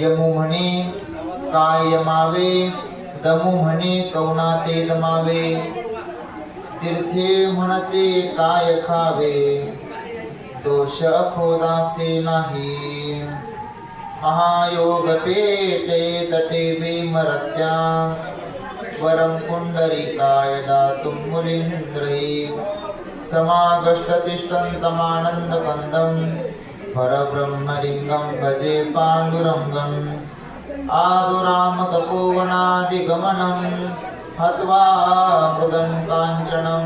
यमू म्हणे काय यमावे दमू म्हणे कवना ते दमावे। तीर्थे म्हणते काय खावे दोष खोदासे नाही। महायोग पेटे तटे भीमरत्या वरं पुण्डरीकाय दातुं मुलीन्द्रै समागष्टतिष्ठन्तमानन्दकन्दं परब्रह्मलिङ्गं भजे पाण्डुरङ्गम् आदुरामतपोवनादिगमनं हत्वा मृदं काञ्चनं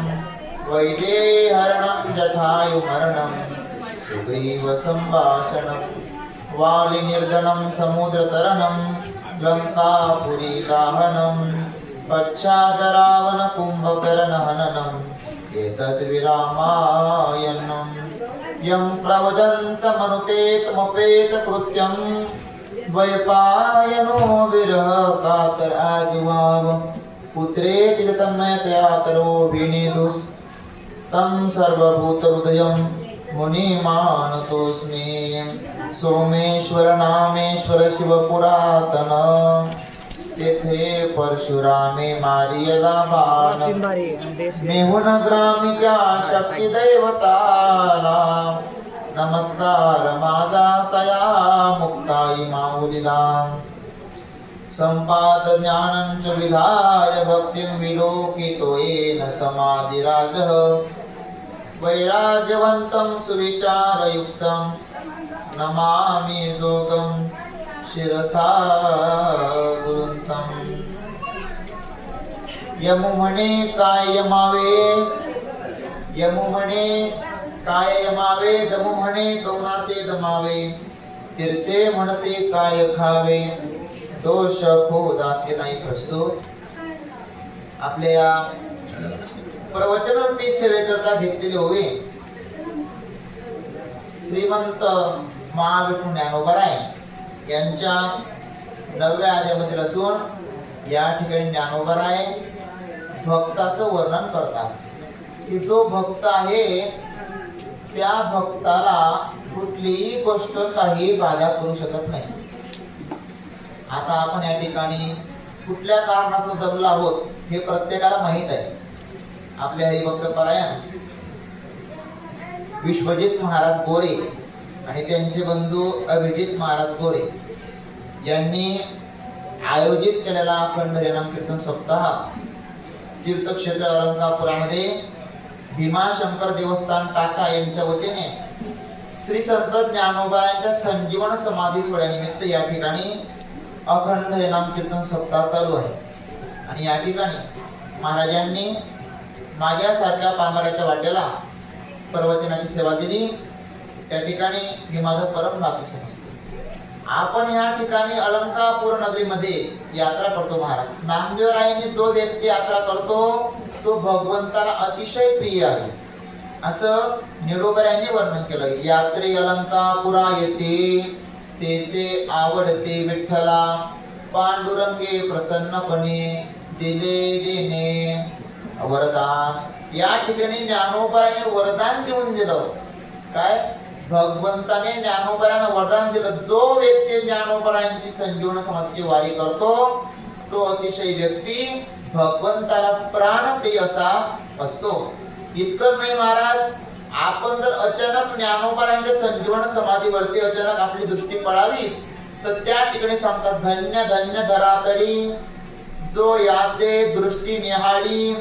वैदेहरणं जठायुमरणं सुग्रीवसम्भाषणं वालिनिर्दनं समुद्रतरणं लङ्कापुरीदाहनं पश्चादरावणकुम्भकर्णहननम् एतद्विरामायणं यं प्रवदन्तमनुपेतमुपेतकृत्यं द्वैपायनो विरह कातर आजुवाव पुत्रेति तन्मयतया तरो विनेदुस्। तं सर्वभूतहृदयं मुनिमानतोऽस्मि। सोमेश्वर नामेश्वर शिवपुरातन। तेथे परशुरामे मारियला बाण मेहुन ग्रामी त्या शक्ती दैवताला। नमस्कार मादा तया मुक्ताई माऊलीला। संपाद ज्ञानं च विधाय भक्तिं विलोकितो येन समाधिराजः। वैराग्यवन्तं सुविचारयुक्तं। नमामि जोगं शिरसा गुरुंतम यमु म्हणे काय यमावे यमु म्हणे काय यमावे दमु म्हणे गौनाते दमावे तीर्थे म्हणते काय खावे दोष दासे नाही प्रस्तुत. आपल्या या प्रवचनरूपी सेवेकरता घेतलेले होवे. श्रीमंत महाविष्णू आहे यांच्या नवव्या अध्यायामधील असून या ठिकाणी ज्ञानोबराय भक्ताचं वर्णन करतात. की जो भक्त आहे त्या भक्ताला कुठलीही गोष्ट काही बाधा करू शकत नाही. आता आपण या ठिकाणी कुठल्या कारणास्तव जमलो आहोत हे प्रत्येकाला माहीत आहे. आपले हरिभक्त परायण विश्वजित महाराज गोरे आणि त्यांचे बंधू अभिजित महाराज गोरे यांनी आयोजित केलेला अखंड हरिनाम कीर्तन सप्ताह तीर्थक्षेत्र औरंगापुरामध्ये भीमाशंकर देवस्थान टाका यांच्या वतीने श्री संत ज्ञानोबाळांच्या संजीवन समाधी सोहळ्यानिमित्त या ठिकाणी अखंड हरिनाम कीर्तन सप्ताह चालू आहे. आणि या ठिकाणी महाराजांनी माझ्यासारख्या पांघराच्या वाटेला प्रवचनाची सेवा दिली. त्या ठिकाणी हे माझं परम भाग्य समजते आपण या ठिकाणी अलंकापूर नगरीमध्ये यात्रा करतो महाराज. नामदेवरायांनी जो व्यक्ती यात्रा करतो तो भगवंताला अतिशय प्रिय आहे. असं निडोबर यांनी वर्णन केलं. यात्रे अलंकापुरा येते ते ते आवडते विठ्ठला. पांडुरंगे प्रसन्नपणे दिले देणे. वरदान. या ठिकाणी ज्ञानोबाने वरदान देऊन दिलं. काय? भगवंताने ज्ञानोबरानं वरदान दिलं. जो व्यक्ती ज्ञानोपरायांची संजीवन समाधीची वारी करतो तो अतिशय व्यक्ती भगवंताला प्राणप्रिय असा असतो. इतकंच नाही महाराज आपण जर अचानक ज्ञानोपरांच्या संजीवन समाधीवरती अचानक आपली दृष्टी पडावी तर त्या ठिकाणी सांगतात धन्य धन्य धरातडी जो याते दृष्टी निहाळी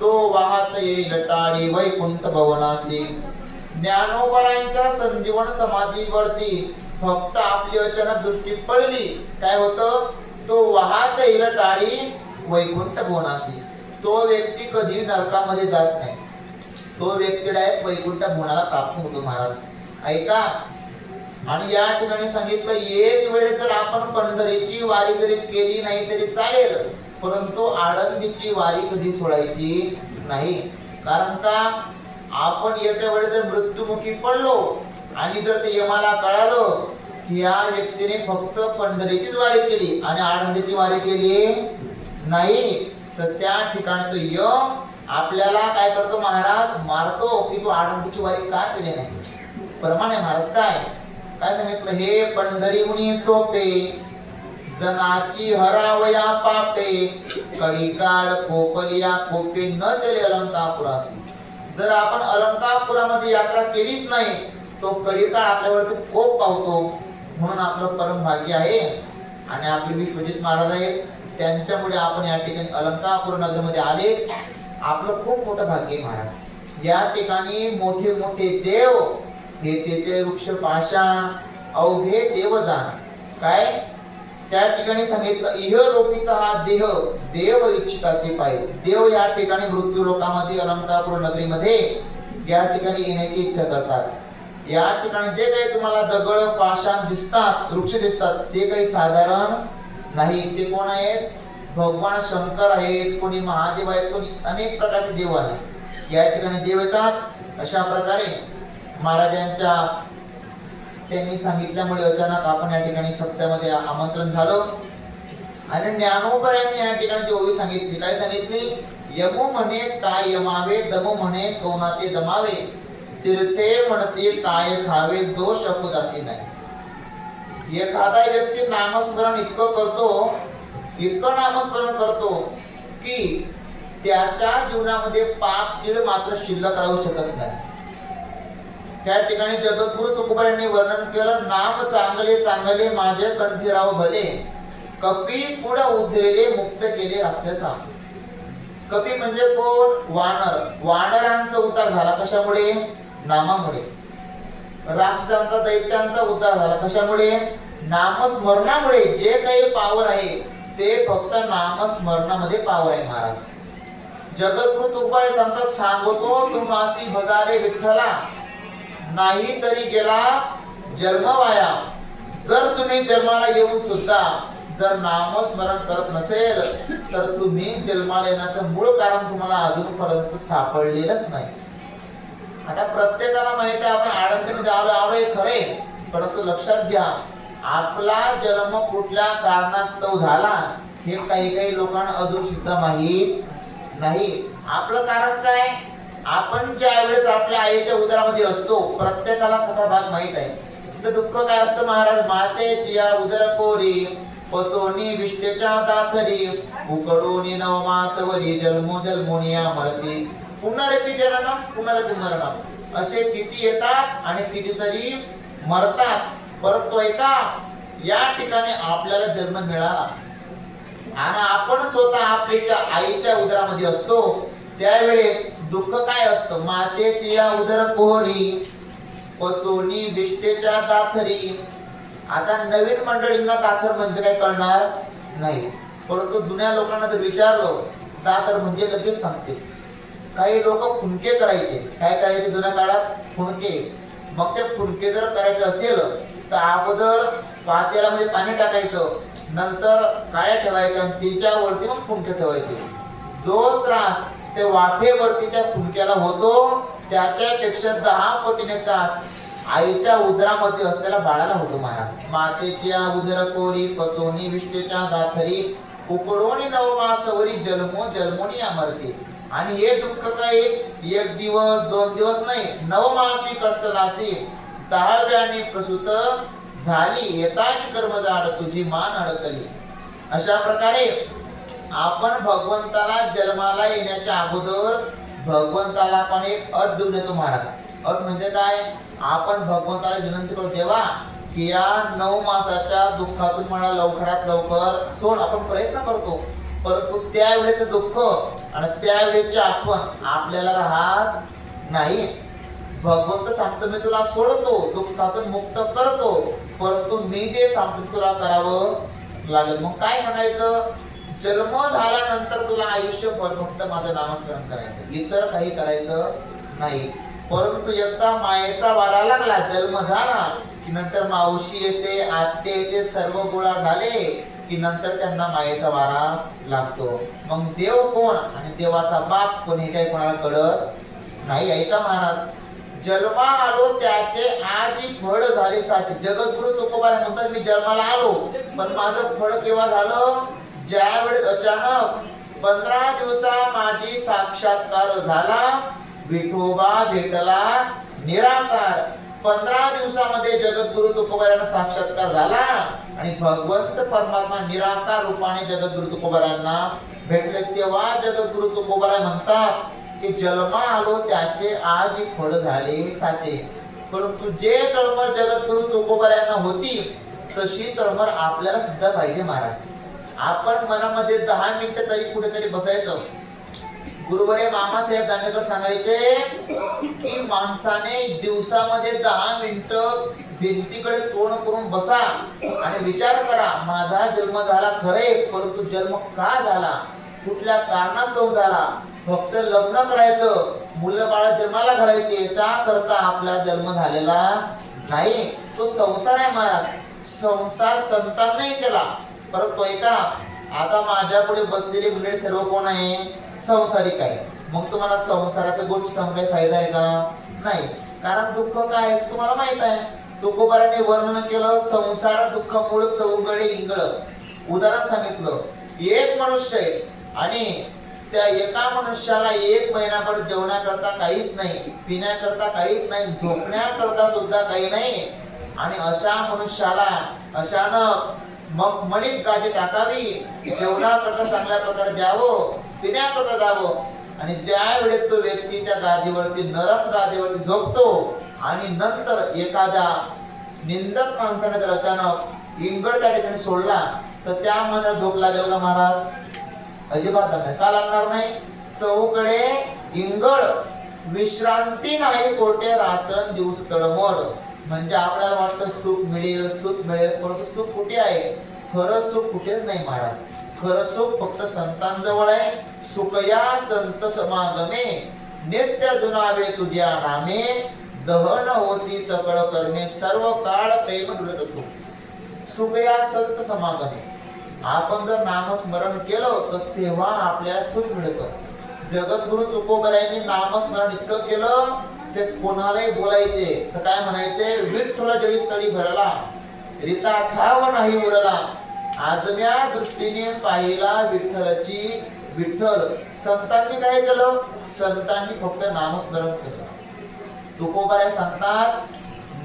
तो वाहत येईल टाळी वैकुंठ भवनासी. ज्ञानोबरांच्या संजीवन समाधीवरती फक्त आपली अचानक दृष्टी पडली काय होतं? तो वाहत येईल टाळी वैकुंठ भवनासी तो व्यक्ती कधी नरकामध्ये जात नाही. तो व्यक्ती डायरेक्ट वैकुंठ भवनाला प्राप्त होतो महाराज. ऐका आणि या ठिकाणी सांगितलं एक वेळ जर आपण पंढरीची वारी जरी केली नाही तरी चालेल परंतु आळंदीची वारी कधी सोडायची नाही. कारण का? आपण एका वेळेस मृत्यूमुखी मृत्युमुखी पडलो आणि जर ते यमाला कळालं की या व्यक्तीने फक्त पंढरीचीच वारी केली आणि आळंदीची वारी केली नाही तर त्या ठिकाणी तो यम आपल्याला काय करतो महाराज? मारतो की तू आळंदीची वारी का केली नाही? प्रमाणे महाराज काय? काय सांगितलं? हे पंढरी मुनी सोपे जनाची हरावया पापे कडिकाळ या खोपे न चले अलंकापुरासी. जर आपण अलंकापुरामध्ये यात्रा केलीच नाही तो कडिकाळ आपल्यावरती कोप पावतो म्हणून आपलं परम भाग्य आहे. आणि आपले विश्वजित महाराज आहेत त्यांच्यामुळे आपण या ठिकाणी अलंकापूर नगरमध्ये आले. आपलं खूप मोठं भाग्य आहे महाराज. या ठिकाणी मोठे मोठे देव हे त्याचे वृक्ष पाषाण अवघे देवजान. काय? त्या ठिकाणी सांगितलं इह लोकीचा हा देह देव इच्छिताची पाहिजे देव या ठिकाणी मृत्यू लोकामध्ये अलंकापूर नगरीमध्ये या ठिकाणी येण्याची इच्छा करतात. या ठिकाणी जे काही तुम्हाला दगड पाषाण दिसतात वृक्ष दिसतात ते काही साधारण नाही. ते कोण आहेत? भगवान शंकर आहेत कोणी महादेव आहेत कोणी अनेक प्रकारचे देव आहेत. या ठिकाणी देव येतात. अशा प्रकारे महाराजांच्या त्यांनी सांगितल्यामुळे अचानक आपण या ठिकाणी सप्त्यामध्ये आमंत्रण झालं. आणि ज्ञानोबर यांनी या ठिकाणी ओवी सांगितली काय सांगितली? यमो म्हणे काय यमावे? दमो म्हणे कोणाते दमावे? तीर्थे म्हणते काय खावे? दोष अपुदासी नाही. एखादा व्यक्ती नामस्मरण इतकं करतो इतकं नामस्मरण करतो की त्याच्या जीवनामध्ये पाप चिड मात्र शिल्लक राहू शकत नाही. त्या ठिकाणी जगद्गुरु तुकोबारांनी वर्णन केलं नाम चांगले चांगले माझे कंठीराव भले. कपी कुड उधळले मुक्त केले राक्षसा कपी म्हणजे कोण? वानर. वानरांचा उद्धार झाला कशामुळे? नामामुळे. राक्षसांचा दैत्यांचा उद्धार झाला कशामुळे? नामस्मरणामुळे. जे काही पावर आहे ते फक्त नामस्मरणामध्ये पावर आहे महाराज. जगद्गुरु तुकोबार सांगतात सांगतो तुम्हासी भजारे विठ्ठला. नाही तरी गेला जन्म वाया जर तुम्ही जन्माला येऊन सुद्धा जर नामस्मरण करत नसेल तर तुम्ही जन्माला येण्याचं मूळ कारण तुम्हाला अजूनपर्यंत सापडलेलंच नाही. आता प्रत्येकाला माहिती आहे आपण आनंदीमध्ये जावलं आलो हे खरे परंतु लक्षात घ्या आपला जन्म कुठल्या कारणास्तव झाला हे काही काही लोकांना अजून सुद्धा माहीत नाही. आपलं कारण काय? आपण ज्या वेळेस आपल्या आईच्या उदरामध्ये असतो प्रत्येकाला कथा भाग माहीत आहे. तिथं दुःख काय असतं महाराज? मातेची या उदर कोरी पचोनी विष्टेच्या दाथरी उकडोनी नवमासवरी जन्मो जन्मोनिया मरते. पुनरपी जनना पुनरपी मरणम असे किती येतात आणि कितीतरी मरतात. परंतु ऐका या ठिकाणी आपल्याला जन्म मिळाला. आणि आपण स्वतः आपल्या आईच्या उदरामध्ये असतो त्यावेळेस दुःख काय असतं? मातेची या उदर कोहरी पचोनी बिष्टेच्या दाथरी. आता नवीन मंडळींना दाथर म्हणजे काय कळणार नाही. परंतु जुन्या लोकांना जर विचारलं दातर म्हणजे लगेच सांगते काही लोक फुणके करायचे. काय करायचे? जुन्या काळात फुणके मग ते फुणके जर करायचे असेल तर अगोदर पातेल्यामध्ये पाणी टाकायचं. नंतर काय ठेवायचं आणि त्याच्यावरती मग फुणके ठेवायचे. जो त्रास ते वाफेवरती त्या फुलक्याला होतो त्याच्यापेक्षा दहा पटीने तास आईच्या उदरामध्ये असलेल्या बाळाला होतो महाराज. मातेच्या उदर कोरी पचोनी विष्टेच्या दाथरी उकडोनी नवमासवरी जन्मो जन्मोनी अमरते. आणि हे दुःख काय एक दिवस दोन दिवस नाही नवमासी कष्ट लासी दहाव्याने प्रसूत झाली. येताच कर्म जाड तुझी मान अडकली. अशा प्रकारे आपण भगवंताला जन्माला येण्याच्या अगोदर भगवंताला आपण एक अट देऊन येतो महाराज. अट म्हणजे काय? आपण भगवंताला विनंती करतो देवा की या नऊ मासाच्या दुःखातून मला लवकरात लवकर सोड. आपण प्रयत्न करतो परंतु त्यावेळेचं दुःख आणि त्यावेळेचे आपण आपल्याला राहत नाही. भगवंत सांगतो मी तुला सोडतो दुःखातून मुक्त करतो परंतु मी जे सांगतो तुला करावं लागेल. मग काय सांगायचं जन्म झाल्यानंतर तुला आयुष्यभर फक्त माझं नामस्मरण करायचं. इतर काही करायचं नाही. परंतु एकदा मायेचा वारा लागला जन्म झाला की नंतर मावशी येते आत्ते येते सर्व गोळा झाले की नंतर त्यांना मायेचा वारा लागतो. मग देव कोण आणि देवाचा बाप कोण हे काही कोणाला कळत नाही ऐका महाराज? जन्मा आलो त्याचे आजी फळ झाले साठे जगद्गुरु तुकोबा म्हणतात मी जन्माला आलो पण माझं फळ केव्हा झालं? ज्या वेळेस अचानक पंधरा दिवसा माझी साक्षात्कार झाला विठोबा भेटला निराकार. पंधरा दिवसामध्ये जगद्गुरु तुकोबारांना साक्षात्कार झाला आणि भगवंत परमात्मा निराकार रूपाने जगद्गुरु तुकोबारांना भेटले. तेव्हा जगद्गुरु तुकोबारा म्हणतात की जन्मा आलो त्याचे आज फळ झाले साचे परंतु जे तळमळ जगद्गुरु तुकोबारांना होती तशी तळमळ आपल्याला सुद्धा पाहिजे महाराज. आपण मनामध्ये दहा मिनिटं तरी कुठेतरी बसायचं. गुरुवारी मामासाहेब दांडेकर सांगायचे की माणसाने दिवसामध्ये दहा मिनिटं भिंतीकडे तोंड करून बसा आणि विचार करा माझा जन्म झाला खरे परंतु जन्म का झाला? कुठल्या कारणात तो झाला? फक्त लग्न करायचं मुलं बाळ जन्माला घालायचे याच्या करता आपला जन्म झालेला नाही. तो संसार आहे महाराज. संसार संतांनाही केला. परंतु ऐका आता माझ्या पुढे बसलेली मंडळी सर्व कोण आहे? संसारिक आहे. मग तुम्हाला संसाराच्या गोष्टी सांगून काही फायदा आहे का? नाही. कारण दुःख काय आहे तुम्हाला माहीत आहे. तुकोबाराने वर्णन केलं संसार दुःख मूळ चौगडे इंगळ उदाहरण सांगितलं एक मनुष्य आहे आणि त्या एका मनुष्याला एक महिनाभर जेवण्याकरता काहीच नाही पिण्याकरता काहीच नाही झोपण्याकरता सुद्धा काही नाही. आणि अशा मनुष्याला अचानक मग मणित गाजी टाकावी. जेवणाकरता चांगल्या प्रकारे द्यावं पिण्याकरता द्यावं. आणि ज्या वेळेस तो व्यक्ती त्या गादीवरती नरम गादीवरती झोपतो आणि नंतर एखादा निंदक माणसाने जर अचानक इंगळ त्या ठिकाणी सोडला तर त्या मनाला झोप लागेल का महाराज? अजिबात नाही. का लागणार नाही? चौकडे इंगळ विश्रांती नाही कोठे रात्र दिवस तळमळ म्हणजे आपल्याला वाटतं सुख मिळेल सुख मिळेल परंतु सुख कुठे आहे? खरं सुख कुठेच नाही महाराज. खरं सुख फक्त संतांजवळ आहे. सुखया संत समागमे. नित्य जुनावे तुझ्या नामे. दहन होती सकळ करणे सर्व काळ प्रेम डुलत असो सुखया संत समागमे. आपण जर नामस्मरण केलं तर तेव्हा आपल्याला सुख मिळतं. जगद्गुरु तुकोबरायांनी नामस्मरण इतकं केलं ते कोणालाही बोलायचे. तर काय म्हणायचे? विठ्ठल जरी स्थळी भरला रिता ठाव नाही उरला. आजम्या दृष्टीने पाहिला विठ्ठलाची विठ्ठल. संतांनी काय केलं? संतांनी फक्त नामस्मरण केलं. तुकोबाऱ्या सांगतात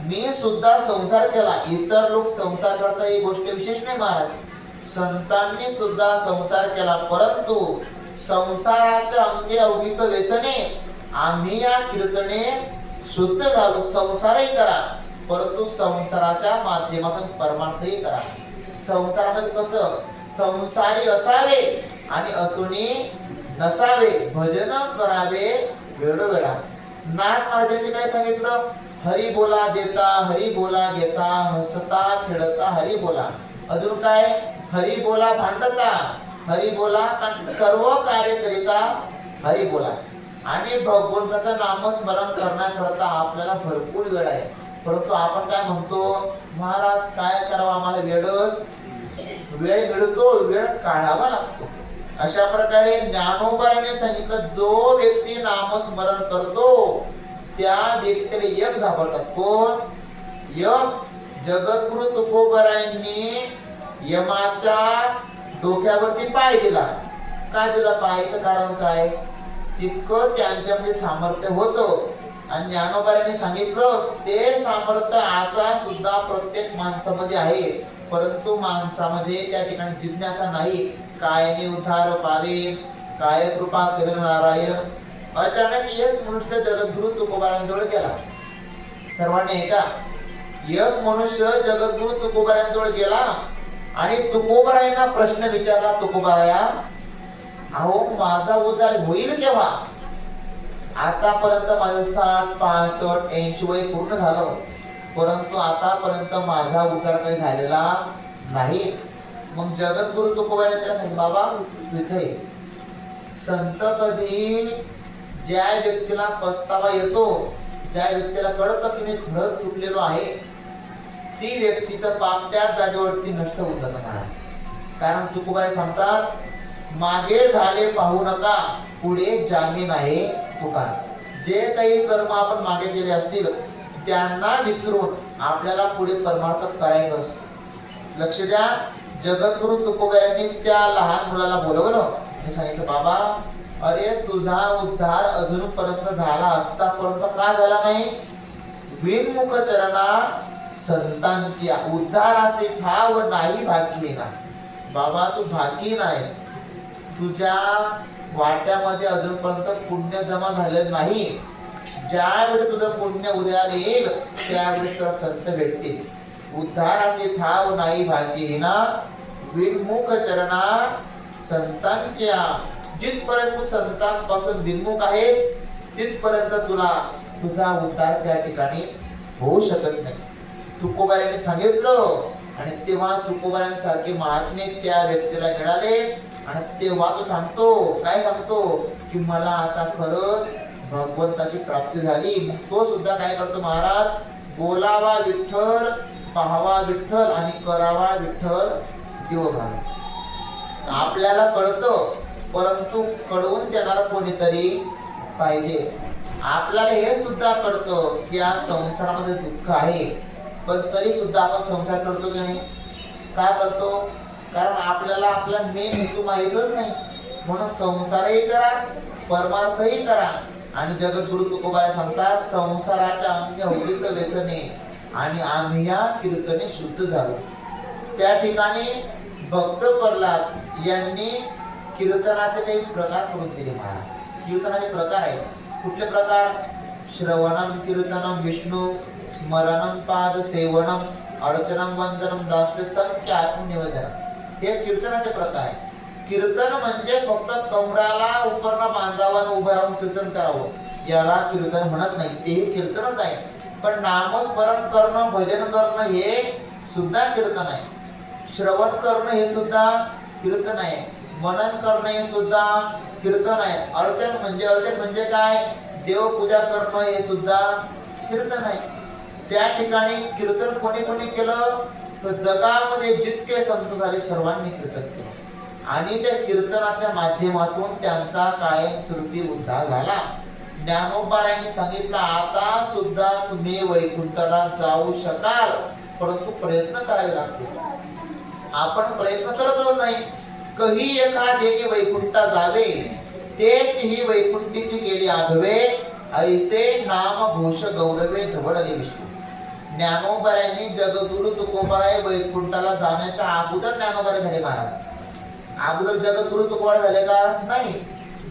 मी सुद्धा संसार केला. इतर लोक संसार करता ही गोष्ट विशेष नाही महाराज. संतांनी सुद्धा संसार केला परंतु संसाराच्या अंगी अवघीच व्यसने आम्ही या कीर्तने शुद्ध झालो संसारही करा परंतु संसाराच्या माध्यमातून परमार्थही करा. संसारामध्ये कसं? संसारी असावे आणि असूनही नसावे भजन करावे वेळोवेळा. नाथ महाराजांनी काय सांगितलं? हरी बोला देता हरी बोला घेता हसता खेळता हरी बोला. अजून काय? हरी बोला भांडता हरी बोला सर्व कार्य करिता हरी बोला. आणि भगवंताचं नामस्मरण करण्याकरता आपल्याला भरपूर वेळ आहे. परंतु आपण काय म्हणतो महाराज काय करावं? आम्हाला वेळच वेळ मिळतो वेळ काढावा लागतो. अशा प्रकारे ज्ञानोबाने सांगितलं जो व्यक्ती नामस्मरण करतो त्या व्यक्तीला यम घाबरतात. कोण? यम. जगद्गुरु तुकोबरायांनी यमाच्या डोक्यावरती पाय दिला. काय दिला? पायचं कारण काय? तितकं त्यांच्यामध्ये सामर्थ्य होतं. आणि ज्ञानोबाऱ्यांनी सांगितलं ते सामर्थ्य आता सुद्धा प्रत्येक माणसामध्ये आहे. परंतु माणसामध्ये त्या ठिकाणी जिज्ञासा नाही. कायमी उद्धार पावे. काय कृपा करेल नारायण? अचानक एक मनुष्य जगद्गुरु तुकोबारांजवळ गेला. सर्वांनी ऐका. एक मनुष्य जगद्गुरु तुकोबारांजवळ गेला आणि तुकोबारायांना प्रश्न विचारला तुकोबाराया अहो माझा उद्धार होईल केव्हा? आतापर्यंत माझं साठ पासष्ट ऐंशी वय पूर्ण झालं. परंतु आतापर्यंत माझा उद्धार काही झालेला नाही. मग जगद्गुरु तुकोबाने त्याला सांगितलं बाबा तिथे संत कधी ज्या व्यक्तीला पस्तावा येतो ज्या व्यक्तीला कळतं की मी खरंच चुकलेलो आहे ती व्यक्तीचं पाप त्याच जागेवरती नष्ट होऊन जातं महाराज. कारण तुकोबाई सांगतात मागे झाले पाहू नका पुढे जामीन आहे तुका जे काही कर्म आपण मागे केले असतील त्यांना विसरून आपल्याला पुढे परमार्थ करायचं असतो. लक्ष द्या जगद्गुरु तुकोबायांनी त्या लहान मुलाला बोलवलं. मी सांगितलं बाबा अरे तुझा उद्धार अजूनपर्यंत झाला असता परंत का झाला नाही? विनमुख चरणा संतांची उद्धाराचे ठाव नाही भागी ना बाबा तू भागी नाहीस. तुझ्या वाट्यामध्ये अजूनपर्यंत पुण्य जमा झालेलं नाही. ज्यावेळी तुझं पुण्य उद्याला येईल त्यावेळी तुला संत भेटतील. उद्धाराची ठाव नाही भाग्यहीना विनमुख चरणा संतांच्या. जिथपर्यंत तू संतांपासून विनमुख आहेस तिथपर्यंत तुला तुझा उद्धार त्या ठिकाणी होऊ शकत नाही. तुकोबाऱ्यांनी सांगितलं आणि तेव्हा तुकोबाऱ्यांसारखे महात्मे त्या व्यक्तीला मिळाले आणि तेव्हा तो सांगतो. काय सांगतो? की मला आता खरंच भगवंताची प्राप्ती झाली. तो सुद्धा काय करतो महाराज? बोलावा विठ्ठल पाहावा विठ्ठल आणि करावा विठ्ठल देवभाग. आपल्याला कळतं परंतु कळवून देणारा कोणीतरी पाहिजे. आपल्याला हे सुद्धा कळतं की या संसारामध्ये दुःख आहे. पण तरी सुद्धा आपण संसार करतो की नाही? काय करतो? कारण आपल्याला आपला मेन हेतू माहीतच नाही. म्हणून संसारही करा परमार्थही करा. आणि जगद्गुरु तुकोबाला सांगतात संसाराच्या आम्ही होळीचं वेचने आणि आम्ही या कीर्तने शुद्ध झालो. त्या ठिकाणी भक्त प्रल्हाद यांनी कीर्तनाचे काही प्रकार करून दिले महाराज. कीर्तनाचे प्रकार आहेत. कुठले प्रकार? श्रवणम कीर्तनम विष्णू स्मरणम पाद सेवनम अर्चनम वंदनम दास्य संख्या आत्मनिवेदनम हे कीर्तनाचे प्रकार आहे कीर्तन म्हणजे फक्त कमराला उपरणं बांधावं आणि उभं राहून कीर्तन करावं. याला कीर्तन म्हणत नाही. तेही कीर्तनच आहे. पण नामस्मरण करणं भजन करणं हे सुद्धा कीर्तन आहे. श्रवण करणं हे सुद्धा कीर्तन आहे. मनन करणं हे सुद्धा कीर्तन आहे. अर्चन म्हणजे अर्चन म्हणजे काय? देवपूजा करणं हे सुद्धा कीर्तन आहे. त्या ठिकाणी कीर्तन कोणी कोणी केलं? तर जगामध्ये जितके संत झाले सर्वांनी कीर्तन केलं आणि त्या कीर्तनाच्या माध्यमातून त्यांचा कायमस्वरूपी उद्धार झाला. ज्ञानोबारायांनी सांगितलं आता सुद्धा तुम्ही वैकुंठाला जाऊ शकाल परंतु प्रयत्न करावे लागतील. आपण प्रयत्न करतच नाही. कही एखाद्याने वैकुंठा जावे ते ही वैकुंठीची केली आघवे ऐसे नाम घोष गौरवे धवडले विष्णू. ज्ञानोबाऱ्यांनी जगद्गुरु तुकोबाराय वैकुंठाला जाण्याच्या अगोदर ज्ञानोबारे झाले महाराज. अगोदर जगद्गुरु तुकोबारा झाले का? नाही.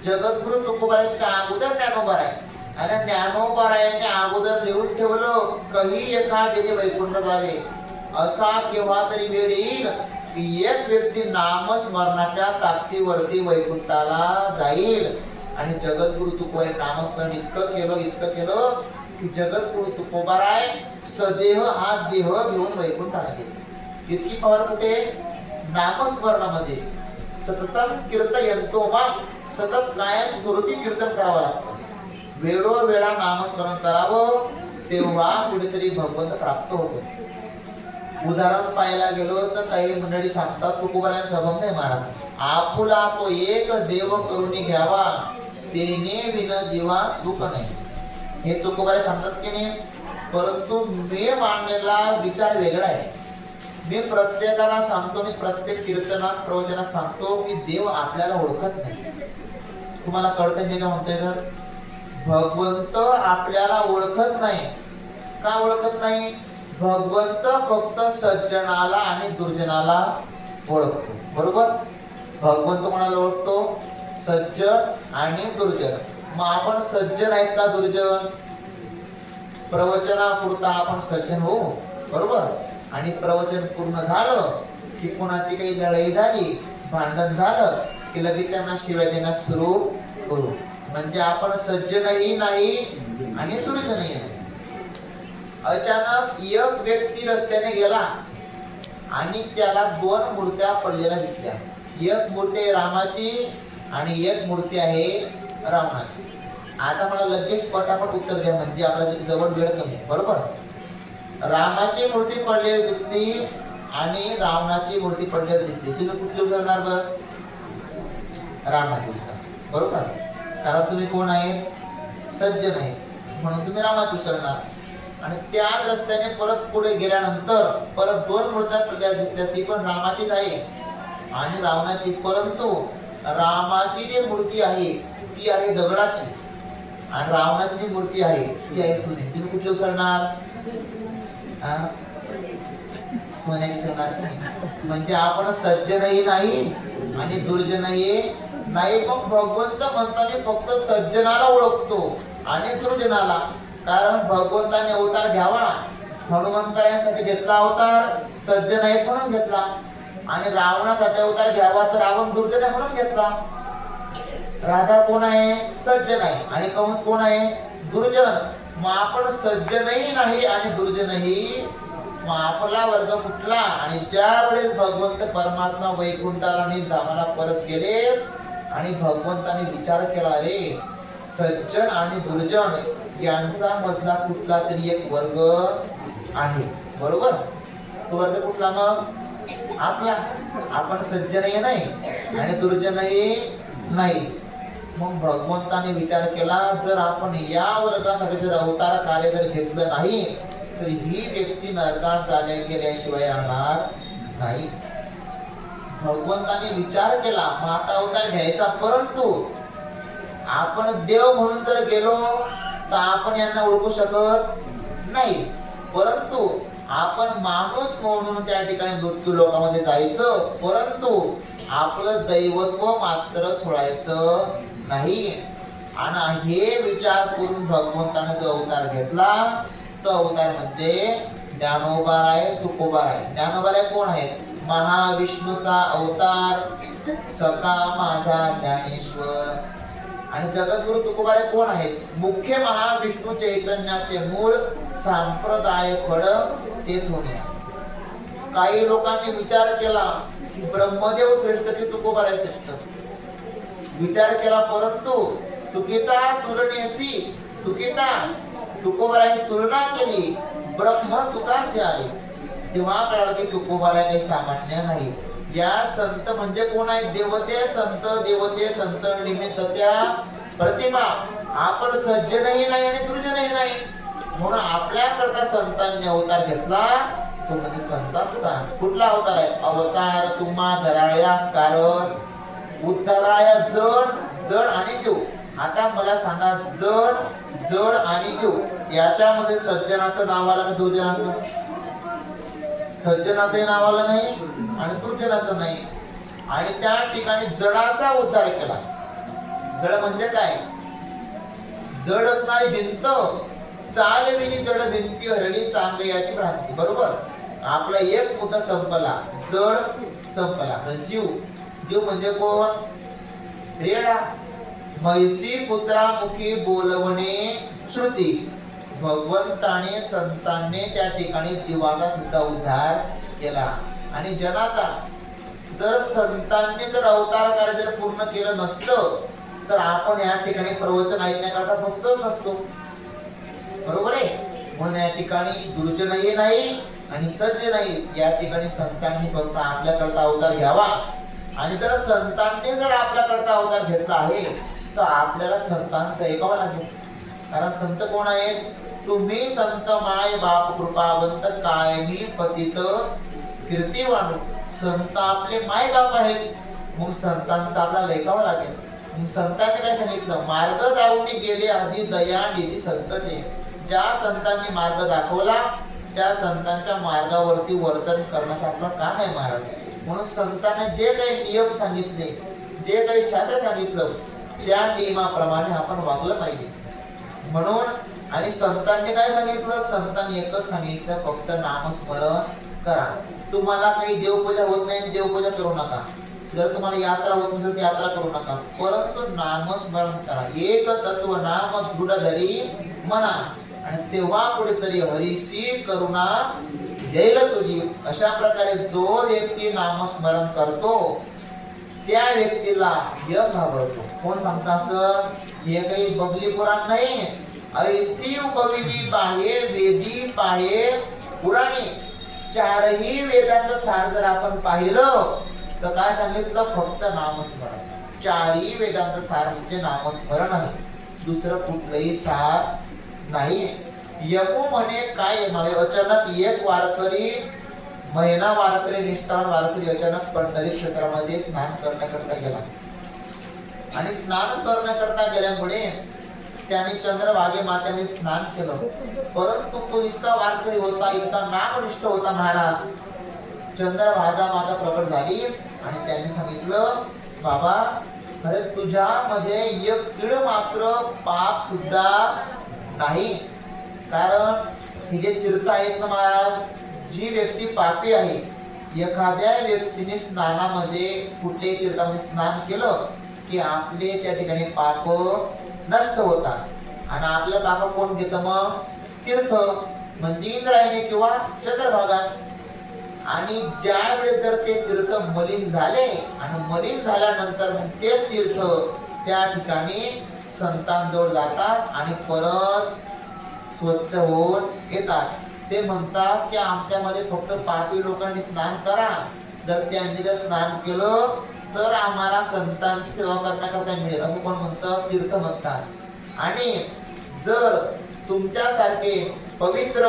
जगद्गुरु तुकोबाराच्या अगोदर ज्ञानोबार आहे. आणि ज्ञानोबारायांनी अगोदर लिहून ठेवलं कही एखाद्याने वैकुंठ जावे? असा केव्हा तरी वेळ येईल की एक व्यक्ती नामस्मरणाच्या ताकदीवरती वैकुंठाला जाईल. आणि जगद्गुरु तुकोबाई नामस्मरण इतकं केलं इतकं केलं जगत जगद्गुरु तुकोबाराय सदेह हा देह घेऊन वैकुंठाला गेले इतकी पवार कुठे नामस्मरणामध्ये. सततम कीर्तयंतो मा सतत कायम स्वरूपी कीर्तन करावं लागतं. वेळोवेळा नामस्मरण करावं तेव्हा कुठेतरी भगवंत प्राप्त होतो. उदाहरण पाहायला गेलो तर काही मंडळी सांगतात तुकोबाऱ्यांचा अभंग आहे महाराज. आपुला तो एक देव करून घ्यावा तेने विन जीवा सुख नाही. हे तुकोबाला सांगतात की नाही परंतु मी मांडलेला विचार वेगळा आहे. मी प्रत्येकाला सांगतो मी प्रत्येक कीर्तनात प्रवचनात सांगतो की देव आपल्याला ओळखत नाही. तुम्हाला कळतं मी काय म्हणतोय तर? भगवंत आपल्याला ओळखत नाही. का ओळखत नाही? भगवंत फक्त सज्जनाला आणि दुर्जनाला ओळखतो. बरोबर? भगवंत कोणाला ओळखतो? सज्जन आणि दुर्जन. मग आपण सज्जन आहेत का दुर्जन. प्रवचनापुरता आपण सज्जन होऊ बरोबर? आणि प्रवचन पूर्ण झालं की कोणाची काही लढाई झाली भांडण झालं की लगेच त्यांना शिव्या देण्यास सुरू करू. म्हणजे आपण सज्जनही नाही आणि दुर्जनही नाही. अचानक एक व्यक्ती रस्त्याने गेला आणि त्याला दोन मूर्त्या पडलेल्या दिसल्या. एक मूर्ती रामाची आणि एक मूर्ती आहे रावणाची आता मला लगेच पटापट उत्तर द्या म्हणजे आपला जवळ वेळ कमी आहे बरोबर? रामाची मूर्ती पडलेली दिसली आणि रावणाची मूर्ती पडलेली दिसली तुम्ही कुठली उचलणार बर? रामाची उचलणार बरोबर? कारण तुम्ही कोण आहेत सज्जन नाही. म्हणून तुम्ही रामाची उचलणार आणि त्याच रस्त्याने परत पुढे गेल्यानंतर परत दोन मूर्त्या पडल्या दिसल्या ती पण रामाचीच आहे. आणि रावणाची. परंतु रामाची जी मूर्ती आहे ती आहे दगडाची. आणि रावणाची जी मूर्ती आहे ती आहे सोने तिने कुठली उसळणार? सोन्याची ठेवणार म्हणजे आपण सज्जनही नाही आणि दुर्जनही नाही पण भगवंत म्हणताना फक्त सज्जनाला ओळखतो आणि दुर्जनाला. कारण भगवंताने अवतार घ्यावा. हनुमंतरायांसाठी घेतला अवतार सज्जन आहेत म्हणून घेतला. आणि रावणासाठी अवतार घ्यावा तर रावण दुर्जन आहे म्हणून घेतला. राधा कोण आहे? सज्जन आहे आणि कंस कोण आहे? दुर्जन. मग आपण सज्जनही नाही आणि दुर्जनही मग आपला वर्ग कुठला आणि ज्या वेळेस भगवंत परमात्मा वैकुंठाला धामाला परत गेले आणि भगवंताने विचार केला रे सज्जन आणि दुर्जन यांचा मधला कुठला तरी एक वर्ग आहे. बरोबर? तो वर्ग कुठला मग? आपला. आपण सज्जनही नाही आणि दुर्जनही नाही. मग भगवंताने विचार केला जर आपण या वर्गासाठी जर अवतार कार्य जर घेतलं नाही तर ही व्यक्ती नरकात जाण्या गेल्याशिवाय राहणार नाही. भगवंताने विचार केला मग आता अवतार घ्यायचा परंतु आपण देव म्हणून जर गेलो तर आपण यांना ओळखू शकत नाही. परंतु आपण माणूस म्हणून त्या ठिकाणी मृत्यू लोकांमध्ये जायचं परंतु आपलं दैवत्व मात्र सोडायचं नाही आणि हे विचार करून भगवंताने जो अवतार घेतला तो अवतार म्हणजे ज्ञानोबाराय आहे ज्ञानोबाराय कोण आहेत? महाविष्णूचा अवतार सका माझा ज्ञानेश्वर. आणि जगद्गुरु तुकोबाराय कोण आहेत? मुख्य महाविष्णू चैतन्याचे मूळ सांप्रदाय खड तेथून काही लोकांनी विचार केला की ब्रह्मदेव श्रेष्ठ की तुकोबाराय श्रेष्ठ? विचार केला परंतु तुकिता तुलनेसी तुकिता तुकोबाराची तुलना केली. ब्रह्म तुकासे आले. तेव्हा कळालं की तुकोबारा काही सामान्य नाही. या संत म्हणजे कोण आहे देवते संत देवते संत निमित्त त्या प्रतिमा. आपण सज्जनही नाही आणि दुर्जनही नाही. म्हणून आपल्याकरता संतांनी अवतार घेतला. तो म्हणजे संतांचा. कुठला अवतार आहे? अवतार तुम्हा धराळ्या कारण उद्धराया जड जड आणि जीव. आता मला सांगा जड जड आणि जीव याच्यामध्ये सज्जनाचं नाव आलं ना दुर्जनाचं? सज्जनाचं नाव आलं नाही आणि दुर्जनाचं नाही. आणि त्या ठिकाणी जडाचा उद्धार केला. जड म्हणजे काय? जड असणारी भिंत चालविली जड भिंती हरली चांगली याची भ्रांती. बरोबर? आपला एक मुद्दा संपला. जड संपला. जीव. जीव म्हणजे कोण? रेडा म्हैसी पुत्रामुखी बोलवणे श्रुती. भगवंताने संतांनी त्या ठिकाणी जीवाचा सुद्धा उद्धार केला. आणि जनाचा जर संतांनी जर अवतार कार्य जर पूर्ण केलं नसतं तर आपण या ठिकाणी प्रवचन ऐकण्याकरता बसलो नसतो. बरोबर आहे? म्हणून या ठिकाणी दुर्जनही नाही आणि सज्ज नाही. या ठिकाणी संतांनी फक्त आपल्याकरता अवतार घ्यावा. आणि जर संतांनी जर आपल्याकरता अवतार घेतला आहे तर आपल्याला संतांचं ऐकावं लागेल. कारण संत कोण आहेत? तुम्ही संत माय बाप कृपावंत कायमी पतित कीर्तिवान. संत आपले माय बाप आहेत. मग संतांचं आपल्याला ऐकावं लागेल. मग संतांनी काय सांगितलं? मार्ग दावणी गेले आधी दया निधी संतते. ज्या संतांनी मार्ग दाखवला त्या संतांच्या मार्गावरती वर्तन करण्याचं आपलं काम आहे महाराज. म्हणून संतांनी जे काही नियम सांगितले जे काही शास्त्र सांगितलं त्या नियमाप्रमाणे आपण वागलं पाहिजे. म्हणून आणि संतांनी काय सांगितलं? संतांनी एकच सांगितलं फक्त नामस्मरण करा. तुम्हाला काही देवपूजा होत नाही देवपूजा करू नका. जर तुम्हाला यात्रा होत नसेल तर यात्रा करू नका. परंतु नामस्मरण करा. एक तत्व नाम दृढधरी म्हणा आणि तेव्हा कुठेतरी हरीशी करुणा येईल तुझी अशा प्रकारे जो व्यक्ती नामस्मरण करतो त्या व्यक्तीला यम घाबरतो. कोण सांगता असं? हे काही बबली पुराण नाही. ऐसी उपविधी पाहे वेदी पाहे पुराणी. चारही वेदांचं सार जर आपण पाहिलं तर काय सांगितलं? फक्त नामस्मरण. चारही वेदांचं सार म्हणजे नामस्मरण आहे. दुसरं कुठलंही सार नाही. यमू म्हणे काय म्हणे अचानक एक वारकरी महिना वारकरी निष्ठावान वारकरी अचानक पंढरी क्षेत्रामध्ये स्नान करण्याकरता गेला. आणि स्नान करण्याकरता गेल्यामुळे त्याने चंद्रभागे मात्याने स्नान केलं. परंतु तो इतका वारकरी होता इतका नामनिष्ठ होता महाराज. चंद्रभागा माता प्रकट झाली आणि त्याने सांगितलं बाबा खरे तुझ्यामध्ये एक तिळ मात्र पाप सुद्धा नाही. कारण हे जे तीर्थ आहेत ना महाराज जी व्यक्ती पापी आहे एखाद्या व्यक्तीने स्नानामध्ये कुठल्याही तीर्थामध्ये स्नान केलं की आपले त्या ठिकाणी पाप नष्ट होतात. आणि आपलं पाप कोण घेतं मग? तीर्थ म्हणजे इंद्रायणी किंवा चंद्रभागा. आणि ज्या वेळेस जर ते तीर्थ मलिन झाले आणि मलिन झाल्यानंतर मग तेच तीर्थ त्या ठिकाणी संतांजवळ जातात आणि परत स्वच्छ होऊन येतात. ते म्हणतात की आमच्यामध्ये फक्त पापी लोकांनी स्नान करा. जर त्यांनी जर स्नान केलं तर आम्हाला संतांची सेवा करण्याकरता मिळेल. असं कोण म्हणतं? तीर्थ म्हणतात. आणि जर तुमच्यासारखे पवित्र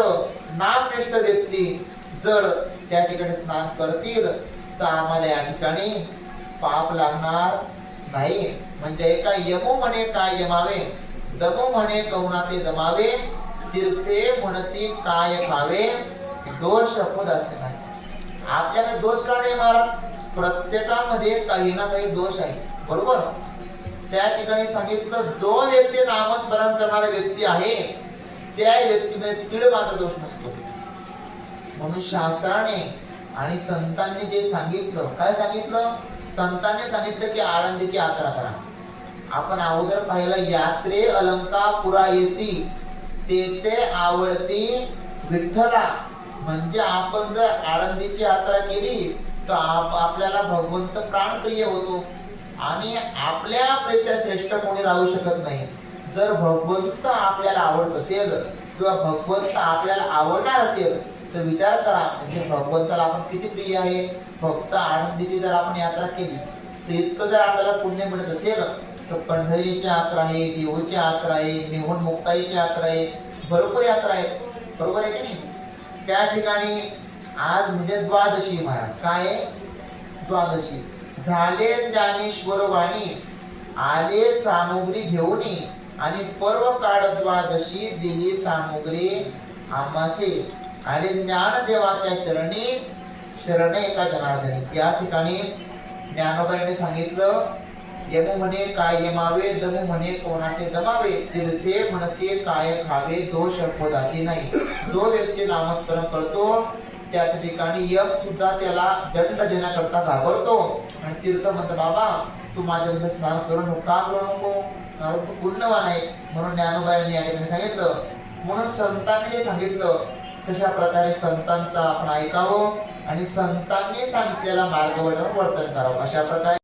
नामनिष्ठ व्यक्ती जर त्या ठिकाणी स्नान करतील तर आम्हाला या ठिकाणी पाप लागणार नाही. म्हणजे एका यमो म्हणे काय यमावे? दमो म्हणे कवनाते दमावे. तीर्थे म्हणती काय खावे? दोष अपद असे नाही. आपल्याला दोष का नाही महाराज. प्रत्येकामध्ये काही ना काही दोष आहे. बरोबर? त्या ठिकाणी सांगितलं जो व्यक्ती नामस्मरण करणारा व्यक्ती आहे त्या व्यक्तीमध्ये तीळ मात्र दोष नसतो. म्हणून शास्त्राने आणि संतांनी जे सांगितलं काय सांगितलं? संतांनी सांगितलं की आळंदीची यात्रा करा. आपण अगोदर पाहिलं यात्रे अलंका पुरा येती तेथे आवडती विठ्ठला. म्हणजे आपण जर आळंदीची यात्रा केली तर आप- आपल्याला भगवंत प्राणप्रिय होतो. आणि आपल्यापेक्षा श्रेष्ठ कोणी राहू शकत नाही. जर भगवंत आपल्याला आवडत असेल किंवा भगवंत आपल्याला आवडणार असेल तर विचार करा म्हणजे भगवंताला आपण किती प्रिय आहे. फक्त आनंदीची जर आपण यात्रा केली तर इतकं जर आपल्याला पुण्य मिळत असेल तर पंढरीची यात्रा आहे देऊची यात्रा आहे निवण मुक्ताईची यात्रा आहे भरपूर यात्रा आहेत. बरोबर आहे की नाही? त्या ठिकाणी आज म्हणजे द्वादशी महाराज. काय आहे? द्वादशी. झाले ज्ञानेश्वर वाणी आले सामुग्री घेऊन आणि पर्व काळ द्वादशी दिली सामुग्री आमासे आणि ज्ञानदेवाच्या चरणी शरण एका जनार्दनी. या ठिकाणी ज्ञानोबाईने सांगितलं यम म्हणे काय यमावे? दम म्हणे कोणाचे दमावे? तीर्थे म्हणते काय खावे? दोष अपदासी नाही. जो व्यक्ती नामस्मरण करतो त्या ठिकाणी यम सुद्धा त्याला दंड देण्याकरता घाबरतो. आणि तीर्थ म्हणतो बाबा तू माझ्यामध्ये स्नान करू नको का करू नको? कारण तू पुण्यवान आहे. म्हणून ज्ञानोबायांनी या ठिकाणी सांगितलं. म्हणून संतांनी जे सांगितलं. तशा प्रकारे संतांचं आपण ऐकावं आणि संतांनी सांगितलेला मार्गवर जाऊन वर्तन करावं. अशा प्रकारे